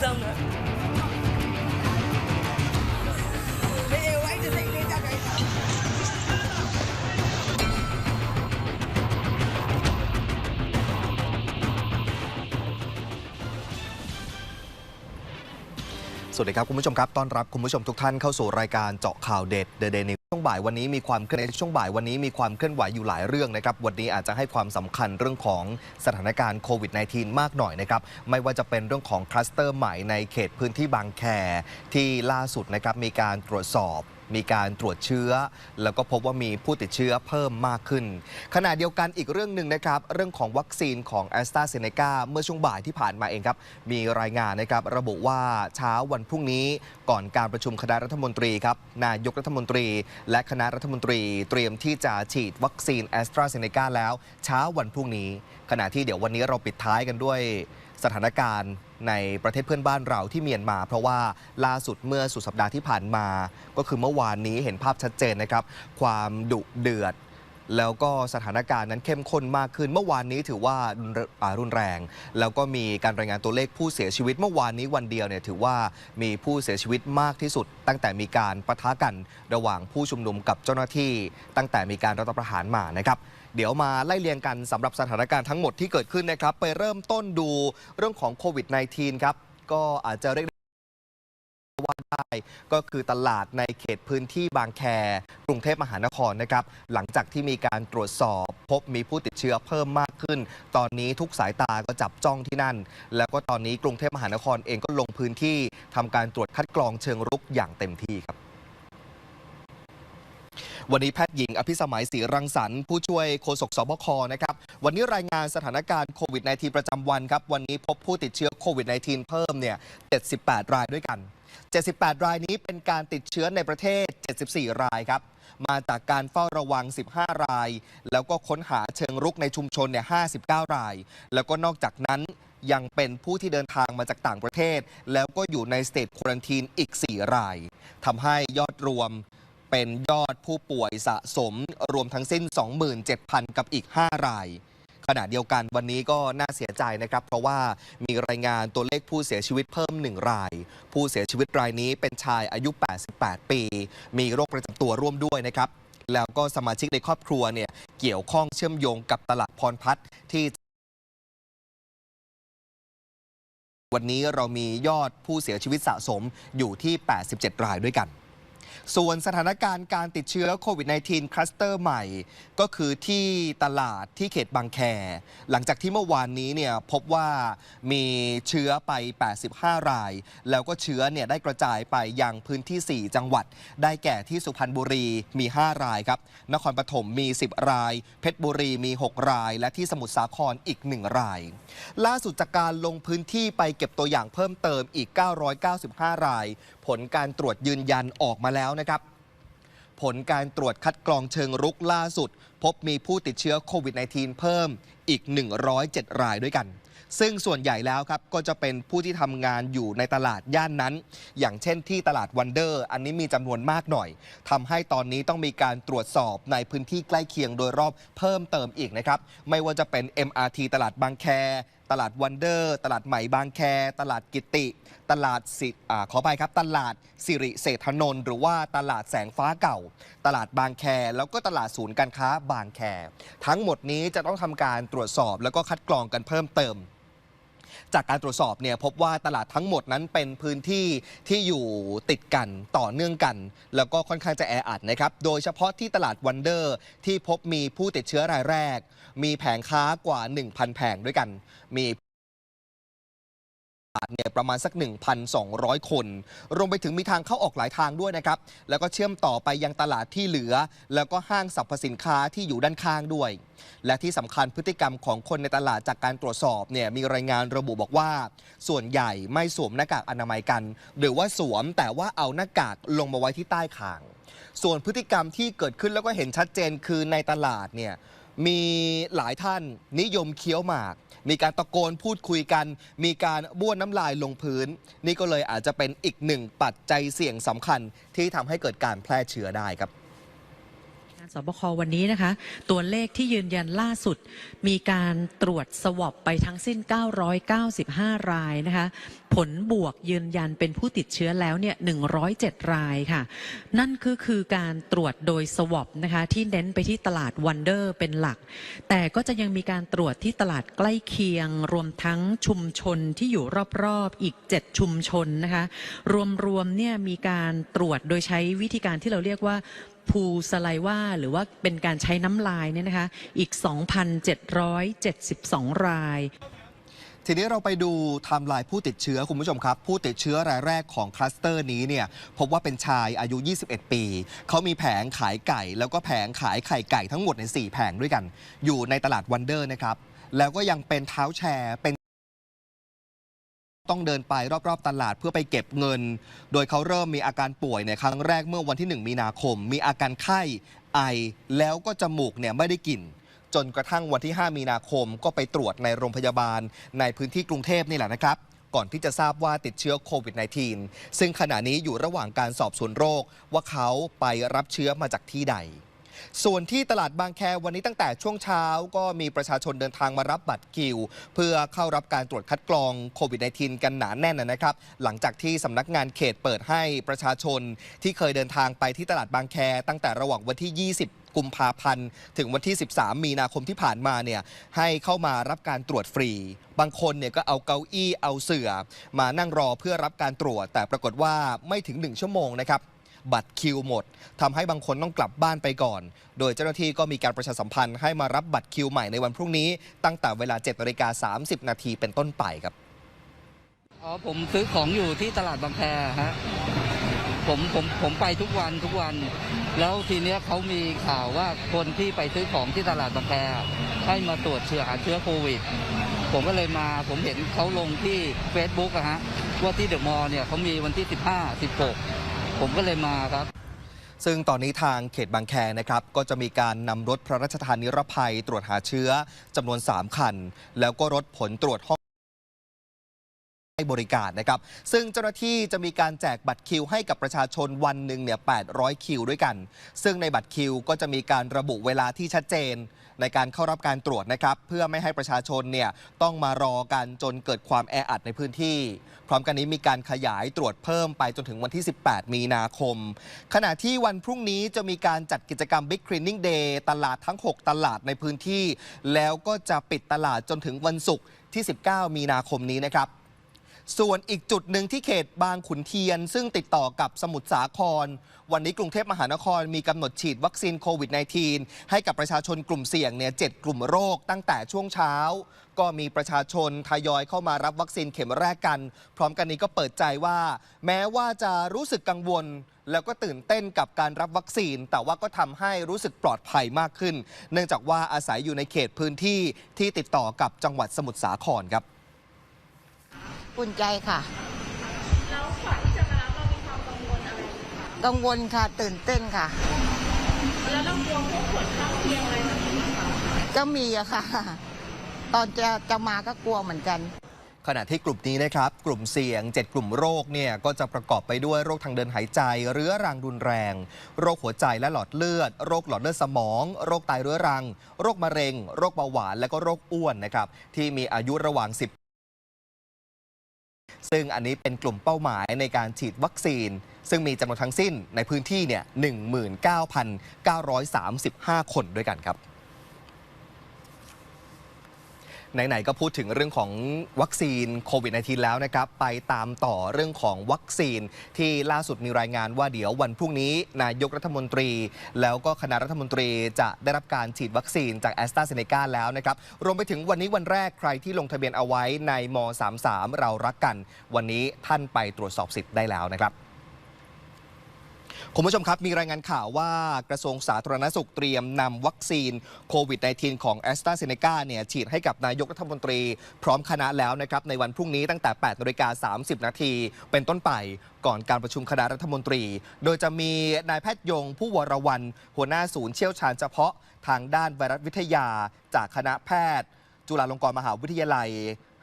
Damla. สวัสดีครับ คุณผู้ชมครับต้อนรับคุณผู้ชมทุกท่านเข้าสู่รายการเจาะข่าวเด็ดเด e d ในช่วงบ่ายวันนี้มีความเคลื่อนในช่วงบ่ายวันนี้มีความเคลื่อนไหวอยู่หลายเรื่องนะครับวันนี้อาจจะให้ความสำคัญเรื่องของสถานการณ์โควิด -19 มากหน่อยนะครับไม่ว่าจะเป็นเรื่องของคลัสเตอร์ใหม่ในเขตพื้นที่บางแคที่ล่าสุดนะครับมีการตรวจสอบ มีการตรวจเชื้อ แล้วก็พบว่ามีผู้ติดเชื้อเพิ่มมากขึ้น ขณะเดียวกันอีกเรื่องหนึ่งนะครับ เรื่องของวัคซีนของ a s t r a z เซ e c a เมื่อช่วงบ่ายที่ผ่านมาเองครับ มีรายงานนะครับ ระบุว่าเช้าวันพรุ่งนี้ก่อนการประชุมคณะรัฐมนตรีครับนายกรัฐมนตรี และคณะรัฐมนตรี เตรียมที่จะฉีดวัคซีน a s t r a z เซ e c a แล้ว เช้าวันพรุ่งนี้ ขณะที่เดี๋ยววันนี้เราปิดท้ายกันด้วย สถานการณ์ในประเทศเพื่อนบ้านเราที่เมียนมา เพราะว่าล่าสุดเมื่อสุดสัปดาห์ที่ผ่านมา ก็คือเมื่อวานนี้เห็นภาพชัดเจนนะครับ ความดุเดือด แล้วก็สถานการณ์นั้นเข้มข้นมากขึ้น เมื่อวานนี้ถือว่ารุนแรง แล้วก็มีการรายงานตัวเลขผู้เสียชีวิต เมื่อวานนี้วันเดียวเนี่ยถือว่ามีผู้เสียชีวิตมากที่สุด ตั้งแต่มีการปะทะกันระหว่างผู้ชุมนุมกับเจ้าหน้าที่ ตั้งแต่มีการรัฐประหารมานะครับ เดี๋ยวมาไล่เรียงกันสำหรับสถานการณ์ทั้งหมดที่เกิดขึ้นนะครับ ไปเริ่มต้นดูเรื่องของโควิด -19 ครับ ก็อาจจะเรียกว่าได้ก็คือตลาดในเขตพื้นที่บางแค กรุงเทพมหานครนะครับ หลังจากที่มีการตรวจสอบ พบมีผู้ติดเชื้อเพิ่มมากขึ้น ตอนนี้ทุกสายตาก็จับจ้องที่นั่น แล้วก็ตอนนี้กรุงเทพมหานครเองก็ลงพื้นที่ทำการตรวจคัดกรองเชิงรุกอย่างเต็มที่ครับ วันนี้แพทย์หญิงอภิสมัยศรีรังสรรค์ผู้ช่วยโฆษกสบคนะครับ วันนี้รายงานสถานการณ์โควิด -19 ประจำวันครับ วันนี้พบผู้ติดเชื้อโควิด -19 เพิ่มเนี่ย 78 รายด้วยกัน 78 รายนี้เป็นการติดเชื้อในประเทศ 74 รายครับ มาจากการเฝ้าระวัง 15 ราย แล้วก็ค้นหาเชิงรุกในชุมชนเนี่ย 59 ราย แล้วก็นอกจากนั้นยังเป็นผู้ที่เดินทางมาจากต่างประเทศ แล้วก็อยู่ในสเตทควอนตีนอีก 4 รายทำให้ยอดรวม เป็นยอดผู้ป่วยสะสมรวมทั้งสิ้น 27,000 กับอีก 5 ราย ขณะเดียวกันวันนี้ก็น่าเสียใจนะครับ เพราะว่ามีรายงานตัวเลขผู้เสียชีวิตเพิ่ม 1 ราย ผู้เสียชีวิตรายนี้เป็นชายอายุ 88 ปี มีโรคประจำตัวร่วมด้วยนะครับแล้วก็สมาชิกในครอบครัวเนี่ยเกี่ยวข้องเชื่อมโยงกับตลาดพรพัฒน์ที่ วันนี้เรามียอดผู้เสียชีวิตสะสมอยู่ที่ 87 รายด้วยกัน ส่วนสถานการณ์การติดเชื้อโควิด -19 คลัสเตอร์ใหม่ ก็คือที่ตลาดที่เขตบางแค หลังจากที่เมื่อวานนี้เนี่ยพบว่ามีเชื้อไป 85 ราย แล้วก็เชื้อเนี่ยได้กระจายไปยังพื้นที่ 4 จังหวัด ได้แก่ที่สุพรรณบุรีมี 5 รายครับ นครปฐมมี 10 ราย เพชรบุรีมี 6 ราย และที่สมุทรสาครอีก 1 ราย ล่าสุดจากการลงพื้นที่ไปเก็บตัวอย่างเพิ่มเติมอีก 995 ราย ผลการตรวจยืนยันออกมาแล้วนะครับ ผลการตรวจคัดกรองเชิงรุกล่าสุด พบมีผู้ติดเชื้อโควิด -19 เพิ่มอีก 107 รายด้วยกัน ซึ่งส่วนใหญ่แล้วครับ ก็จะเป็นผู้ที่ทำงานอยู่ในตลาดย่านนั้น อย่างเช่นที่ตลาดวันเดอร์ อันนี้มีจำนวนมากหน่อยทำให้ตอนนี้ต้องมีการตรวจสอบในพื้นที่ใกล้เคียงโดยรอบเพิ่มเติมอีกนะครับ ไม่ว่าจะเป็น MRT ตลาดบางแค ตลาดวันเดอร์ ตลาดใหม่บางแค ตลาดกิติ ตลาดสิอขอไปครับ ตลาดสิริเศรษฐนนท์หรือว่าตลาดแสงฟ้าเก่า ตลาดบางแค แล้วก็ตลาดศูนย์การค้าบางแค ทั้งหมดนี้จะต้องทำการตรวจสอบแล้วก็คัดกรองกันเพิ่มเติม จากการตรวจสอบเนี่ยพบว่าตลาดทั้งหมดนั้นเป็นพื้นที่ที่อยู่ติดกันต่อเนื่องกัน แล้วก็ค่อนข้างจะแออัดนะครับ โดยเฉพาะที่ตลาดวันเดอร์ที่พบมีผู้ติดเชื้อรายแรก มีแผงค้ากว่า 1,000 แผงด้วยกันมี เนี่ยประมาณสัก 1,200 คน รวมไปถึงมีทางเข้าออกหลายทางด้วยนะครับ แล้วก็เชื่อมต่อไปยังตลาดที่เหลือ แล้วก็ห้างสรรพสินค้าที่อยู่ด้านข้างด้วย และที่สำคัญพฤติกรรมของคนในตลาดจากการตรวจสอบเนี่ยมีรายงานระบุบอกว่า ส่วนใหญ่ไม่สวมหน้ากากอนามัยกัน หรือว่าสวมแต่ว่าเอาหน้ากากลงมาไว้ที่ใต้คาง ส่วนพฤติกรรมที่เกิดขึ้นแล้วก็เห็นชัดเจนคือในตลาดเนี่ย มีหลายท่านนิยมเคี้ยวหมาก มีการตะโกนพูดคุยกัน มีการบ้วนน้ำลายลงพื้น นี่ก็เลยอาจจะเป็นอีกหนึ่งปัจจัยเสี่ยงสำคัญที่ทำให้เกิดการแพร่เชื้อได้ครับ สบควันนี้นะคะ ตัวเลขที่ยืนยันล่าสุด มีการตรวจสวอปไปทั้งสิ้น 995 รายนะคะ ผลบวกยืนยันเป็นผู้ติดเชื้อแล้วเนี่ย 107 รายค่ะ นั่นก็คือการตรวจโดยสวอปนะคะ ที่เน้นไปที่ตลาดวันเดอร์เป็นหลัก แต่ก็จะยังมีการตรวจที่ตลาดใกล้เคียง รวมทั้งชุมชนที่อยู่รอบๆอีก 7 ชุมชนนะคะ รวมๆเนี่ยมีการตรวจโดยใช้วิธีการที่เราเรียกว่า พูสไลว่าหรือว่าเป็นการใช้น้ำลายเนี่ยนะคะอีก 2,772 ราย ทีนี้เราไปดูไทม์ไลน์ผู้ติดเชื้อคุณผู้ชมครับ ผู้ติดเชื้อรายแรกของคลัสเตอร์นี้เนี่ยพบว่าเป็นชายอายุ 21 ปี เขามีแผงขายไก่ แล้วก็แผงขายไข่ไก่ทั้งหมดใน 4 แผงด้วยกัน อยู่ในตลาดวันเดอร์นะครับ แล้วก็ยังเป็นเท้าแชร์เป็น ต้องเดินไปรอบๆตลาดเพื่อไปเก็บเงิน โดยเขาเริ่มมีอาการป่วยในครั้งแรกเมื่อวันที่ 1 มีนาคม มีอาการไข้ไอ แล้วก็จมูกเนี่ยไม่ได้กลิ่นจนกระทั่งวันที่ 5 มีนาคมก็ไปตรวจในโรงพยาบาลในพื้นที่กรุงเทพนี่แหละนะครับ ก่อนที่จะทราบว่าติดเชื้อโควิด -19 ซึ่งขณะนี้อยู่ระหว่างการสอบสวนโรคว่าเขาไปรับเชื้อมาจากที่ใด ส่วนที่ตลาดบางแควันนี้ตั้งแต่ช่วงเช้าก็มีประชาชนเดินทางมารับบัตรคิว เพื่อเข้ารับการตรวจคัดกรองโควิด -19 กันหนาแน่นนะครับ หลังจากที่สำนักงานเขตเปิดให้ประชาชนที่เคยเดินทางไปที่ตลาดบางแค ตั้งแต่ระหว่างวันที่ 20กุมภาพันธ์ถึงวันที่ 13 มีนาคมที่ผ่านมาเนี่ยให้เข้ามารับการตรวจฟรี บางคนเนี่ยก็เอาเก้าอี้เอาเสื่อมานั่งรอเพื่อรับการตรวจ แต่ปรากฏว่าไม่ถึง 1 ชั่วโมงนะครับ บัตรคิวหมดทำให้บางคนต้องกลับบ้านไปก่อน โดยเจ้าหน้าที่ก็มีการประชาสัมพันธ์ให้มารับบัตรคิวใหม่ในวันพรุ่งนี้ ตั้งแต่เวลา7นาฬิกา30 นาทีเป็นต้นไปครับอ๋อผมซื้อของอยู่ที่ตลาดบางแคฮะผมผมผมไปทุกวันทุกวัน แล้วทีเนี้ยเขามีข่าวว่าคนที่ไปซื้อของที่ตลาดบางแคให้มาตรวจเชื้อหาเชื้อโควิด ผมก็เลยมาผมเห็นเขาลงที่ Facebook อะฮะว่าที่เดอะมอลล์เนี่ยเขามีวันที่ 15 16 ผมก็เลยมาครับ ซึ่งตอนนี้ทางเขตบางแคนะครับ ก็จะมีการนำรถพระราชทานนิรภัยตรวจหาเชื้อจำนวน 3 คัน แล้วก็รถผลตรวจห้อง ให้บริการนะครับ ซึ่งเจ้าหน้าที่จะมีการแจกบัตรคิวให้กับประชาชนวันหนึ่งเนี่ย 800 คิวด้วยกัน ซึ่งในบัตรคิวก็จะมีการระบุเวลาที่ชัดเจน ในการเข้ารับการตรวจนะครับ เพื่อไม่ให้ประชาชนเนี่ยต้องมารอกันจนเกิดความแออัดในพื้นที่ พร้อมกันนี้มีการขยายตรวจเพิ่มไปจนถึงวันที่ 18 มีนาคม ขณะที่วันพรุ่งนี้จะมีการจัดกิจกรรม Big Cleaning Day ตลาดทั้ง 6 ตลาดในพื้นที่ แล้วก็จะปิดตลาดจนถึงวันศุกร์ที่ 19 มีนาคมนี้นะครับ ส่วนอีกจุดหนึ่งที่เขตบางขุนเทียน ซึ่งติดต่อกับสมุทรสาคร วันนี้กรุงเทพมหานครมีกำหนดฉีดวัคซีนโควิด -19 ให้กับประชาชนกลุ่มเสี่ยงเนี่ยเจ็ดกลุ่มโรคตั้งแต่ช่วงเช้า ก็มีประชาชนทยอยเข้ามารับวัคซีนเข็มแรกกัน พร้อมกันนี้ก็เปิดใจว่า แม้ว่าจะรู้สึกกังวลแล้วก็ตื่นเต้นกับการรับวัคซีน แต่ว่าก็ทำให้รู้สึกปลอดภัยมากขึ้น เนื่องจากว่าอาศัยอยู่ในเขตพื้นที่ที่ติดต่อกับจังหวัดสมุทรสาครครับ อุ่นใจค่ะแล้วก่อนที่จะมารับเรามีความกังวลอะไรกังวลค่ะตื่นเต้นค่ะ แล้วเรากลัวพวกผลข้างเคียงอะไรแบบนี้ก็มีอะค่ะ ตอนจะจะมาก็กลัวเหมือนกัน ขณะที่กลุ่มนี้นะครับ กลุ่มเสี่ยง 7 กลุ่มโรคเนี่ยก็จะประกอบไปด้วยโรคทางเดินหายใจ เรื้อรังรุนแรง โรคหัวใจและหลอดเลือด โรคหลอดเลือดสมอง โรคไตเรื้อรัง โรคมะเร็ง โรคเบาหวาน และก็โรคอ้วนนะครับที่มีอายุระหว่าง10 ซึ่งอันนี้เป็นกลุ่มเป้าหมายในการฉีดวัคซีน ซึ่งมีจำนวนทั้งสิ้นในพื้นที่เนี่ย19,935 คนด้วยกันครับ ไหนๆก็พูดถึงเรื่องของวัคซีนโควิด -19 แล้วนะครับ ไปตามต่อเรื่องของวัคซีนที่ล่าสุดมีรายงานว่าเดี๋ยววันพรุ่งนี้ นายกรัฐมนตรี แล้วก็คณะรัฐมนตรีจะได้รับการฉีดวัคซีนจากแอสตราเซเนกาแล้วนะครับ รวมไปถึงวันนี้วันแรกใครที่ลงทะเบียนเอาไว้ในม 33 เรารักกัน วันนี้ท่านไปตรวจสอบสิทธิ์ได้แล้วนะครับ คุณผู้ชมครับ มีรายงานข่าวว่ากระทรวงสาธารณสุขเตรียมนำวัคซีนโควิด -19 ของ a s t r a z เซ e c a เนี่ยฉีดให้กับนายกรัฐมนตรี พร้อมคณะแล้วนะครับ ในวันพรุ่งนี้ตั้งแต่8นาฬิกา30 นาที เป็นต้นไปก่อนการประชุมคณะรัฐมนตรี โดยจะมีนายแพทย์ยงผู้วรวัน หัวหน้าศูนย์เชี่ยวชาญเฉพาะทางด้านไวรัสวิทยาจากคณะแพทย์ จุฬาลงกรณ์มหาวิทยาลัย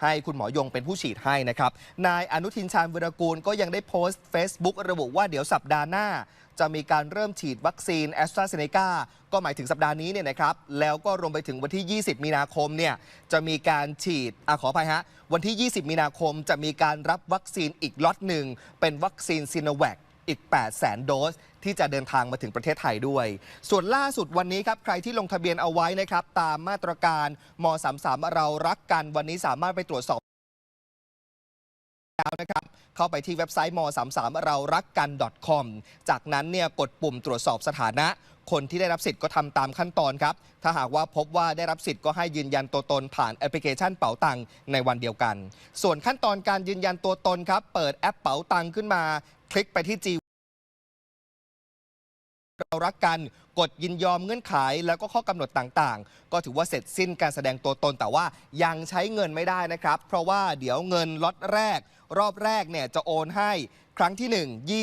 ให้คุณหมอยงเป็นผู้ฉีดให้นะครับ นายอนุทินชาญวิรกูลก็ยังได้โพสต์ Facebook ระบุว่าเดี๋ยวสัปดาห์หน้า จะมีการเริ่มฉีดวัคซีนแอสตราเซเนกาก็หมายถึงสัปดาห์นี้เนี่ยนะครับ แล้วก็รวมไปถึงวันที่ 20 มีนาคมเนี่ยจะมีการฉีดอะขออภัยฮะ วันที่ 20 มีนาคมจะมีการรับวัคซีนอีกล็อตหนึ่งเป็นวัคซีนซีโนแวค อีก 8 0 0 0 0โดส ที่จะเดินทางมาถึงประเทศไทยด้วย ส่วนล่าสุดวันนี้ครับ ใครที่ลงทะเบียนเอาไว้นะครับ ตามมาตรการม 33 เรารักกันวันนี้สามารถไปตรวจสอบ แล้วนะครับเข้าไปที่เว็บไซต์ม33เรารักกัน .com จากนั้นเนี่ยกดปุ่มตรวจสอบสถานะ คนที่ได้รับสิทธิ์ก็ทำตามขั้นตอนครับ ถ้าหากว่าพบว่าได้รับสิทธิ์ก็ให้ยืนยันตัวตนผ่านแอปพลิเคชันเป๋าตังในวันเดียวกัน ส่วนขั้นตอนการยืนยันตัวตนครับ เปิดแอปเป๋าตังขึ้นมา คลิกไปที่ G เรารักกันกดยินยอมเงื่อนไขแล้วก็ข้อกำหนดต่างๆ ก็ถือว่าเสร็จสิ้นการแสดงตัวตนแต่ว่ายังใช้เงินไม่ได้นะครับ เพราะว่าเดี๋ยวเงินล็อตแรก รอบแรกเนี่ยจะโอนให้ครั้งที่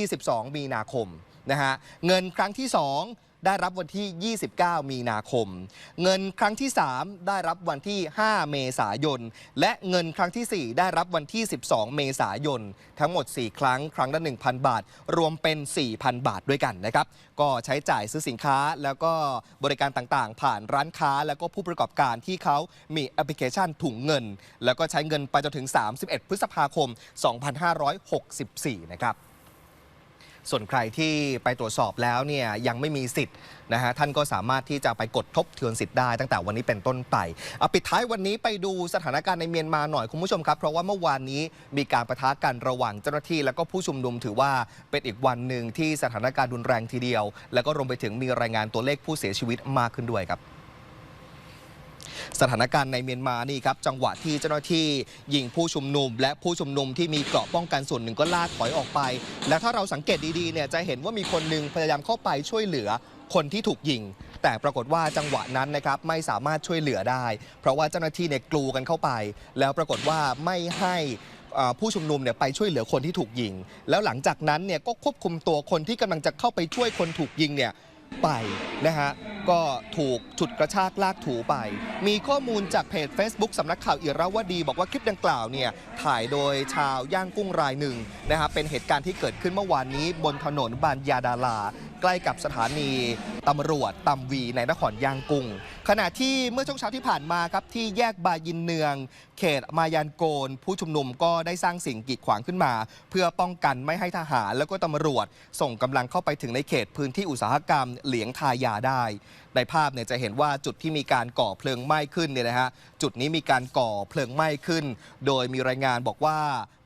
1 22 มีนาคมนะฮะเงินครั้งที่ 2 ได้รับวันที่ 29 มีนาคม เงินครั้งที่ 3 ได้รับวันที่ 5 เมษายน และเงินครั้งทีสี่ 4 ได้รับวันที่ 12 เมษายน ทั้งหมด 4 ครั้ง ครั้งละ 1,000 บาท รวมเป็น 4,000 บาทด้วยกันนะครับ ก็ใช้จ่ายซื้อสินค้าแล้วก็บริการต่างๆ ผ่านร้านค้าแล้วก็ผู้ประกอบการที่เขามีแอปพลิเคชันถุงเงิน แล้วก็ใช้เงินไปจนถึง 31 พฤษภาคม 2564 นะครับ ส่วนใครที่ไปตรวจสอบแล้วเนี่ยยังไม่มีสิทธิ์นะฮะท่านก็สามารถที่จะไปกดทบทวนสิทธิ์ได้ตั้งแต่วันนี้เป็นต้นไปเอาปิดท้ายวันนี้ไปดูสถานการณ์ในเมียนมาหน่อยคุณผู้ชมครับ เพราะว่าเมื่อวานนี้มีการประทะกันระหว่างเจ้าหน้าที่ แล้วก็ผู้ชุมนุมถือว่าเป็นอีกวันหนึ่งที่สถานการณ์รุนแรงทีเดียว แล้วก็รวมไปถึงมีรายงานตัวเลขผู้เสียชีวิตมากขึ้นด้วยครับ สถานการณ์ในเมียนมานี่ครับจังหวะที่เจ้าหน้าที่ยิงผู้ชุมนุม และผู้ชุมนุมที่มีเกราะป้องกันส่วนหนึ่งก็ลากถอยออกไป แล้วถ้าเราสังเกตดีๆเนี่ยจะเห็นว่ามีคนหนึ่งพยายามเข้าไปช่วยเหลือคนที่ถูกยิง แต่ปรากฏว่าจังหวะนั้นนะครับไม่สามารถช่วยเหลือได้ เพราะว่าเจ้าหน้าที่เนี่ยกลูกันเข้าไป แล้วปรากฏว่าไม่ให้ผู้ชุมนุมเนี่ยไปช่วยเหลือคนที่ถูกยิง แล้วหลังจากนั้นเนี่ยก็ควบคุมตัวคนที่กำลังจะเข้าไปช่วยคนถูกยิงเนี่ยไปนะฮะ ก็ถูกฉุดกระชากลากถูไป มีข้อมูลจากเพจ Facebook สำนักข่าวอิราวดี บอกว่าคลิปดังกล่าวเนี่ยถ่ายโดยชาวย่างกุ้งรายหนึ่งนะฮะเป็นเหตุการณ์ที่เกิดขึ้นเมื่อวานนี้ บนถนนบานยาดาลา ใกล้กับสถานีตำรวจตำวีในนครย่างกุ้ง ขณะที่เมื่อช่วงเช้าที่ผ่านมาครับที่แยกบายินเนือง เขตมายานโกน ผู้ชุมนุมก็ได้สร้างสิ่งกีดขวางขึ้นมา เพื่อป้องกันไม่ให้ทหารแล้วก็ตำรวจ ส่งกำลังเข้าไปถึงในเขตพื้นที่อุตสาหกรรมเหลียงทายาได้ในภาพเนี่ยจะเห็นว่าจุดที่มีการก่อเพลิงไหม้ขึ้นเนี่ยนะฮะจุดนี้มีการก่อเพลิงไหม้ขึ้น โดยมีรายงานบอกว่า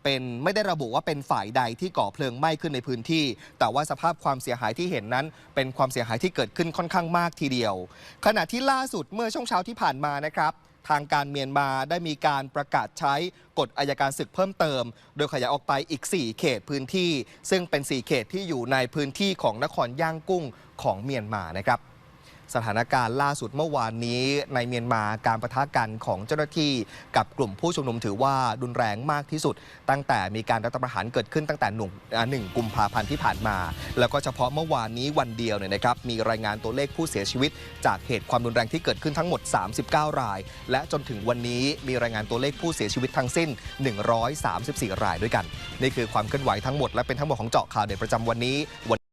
เป็นไม่ได้ระบุว่าเป็นฝ่ายใดที่ก่อเพลิงไหม้ขึ้นในพื้นที่ แต่ว่าสภาพความเสียหายที่เห็นนั้น เป็นความเสียหายที่เกิดขึ้นค่อนข้างมากทีเดียว ขณะที่ล่าสุดเมื่อช่วงเช้าที่ผ่านมานะครับทางการเมียนมาได้มีการประกาศใช้กฎอายการศึกเพิ่มเติม โดยขยายออกไปอีก 4 เขตพื้นที่ ซึ่งเป็น 4 เขตที่อยู่ในพื้นที่ของนครย่างกุ้งของเมียนมานะครับ สถานการณ์ล่าสุดเมื่อวานนี้ในเมียนมาการประทะกันของเจ้าหน้าที่กับกลุ่มผู้ชุมนุมถือว่ารุนแรงมากที่สุด ตั้งแต่มีการรัฐประหารเกิดขึ้นตั้งแต่หนุ่มหนึ่งกุมภาพันธ์ที่ผ่านมา แล้วก็เฉพาะเมื่อวานนี้วันเดียวเนี่ยนะครับมีรายงานตัวเลขผู้เสียชีวิต จากเหตุความรุนแรงที่เกิดขึ้นทั้งหมด 39 ราย และจนถึงวันนี้มีรายงานตัวเลขผู้เสียชีวิตทั้งสิ้น 134 รายด้วยกัน นี่คือความเคลื่อนไหวทั้งหมดและเป็นทั้งหมดของเจาะข่าวเด็ดประจำวันนี้วัน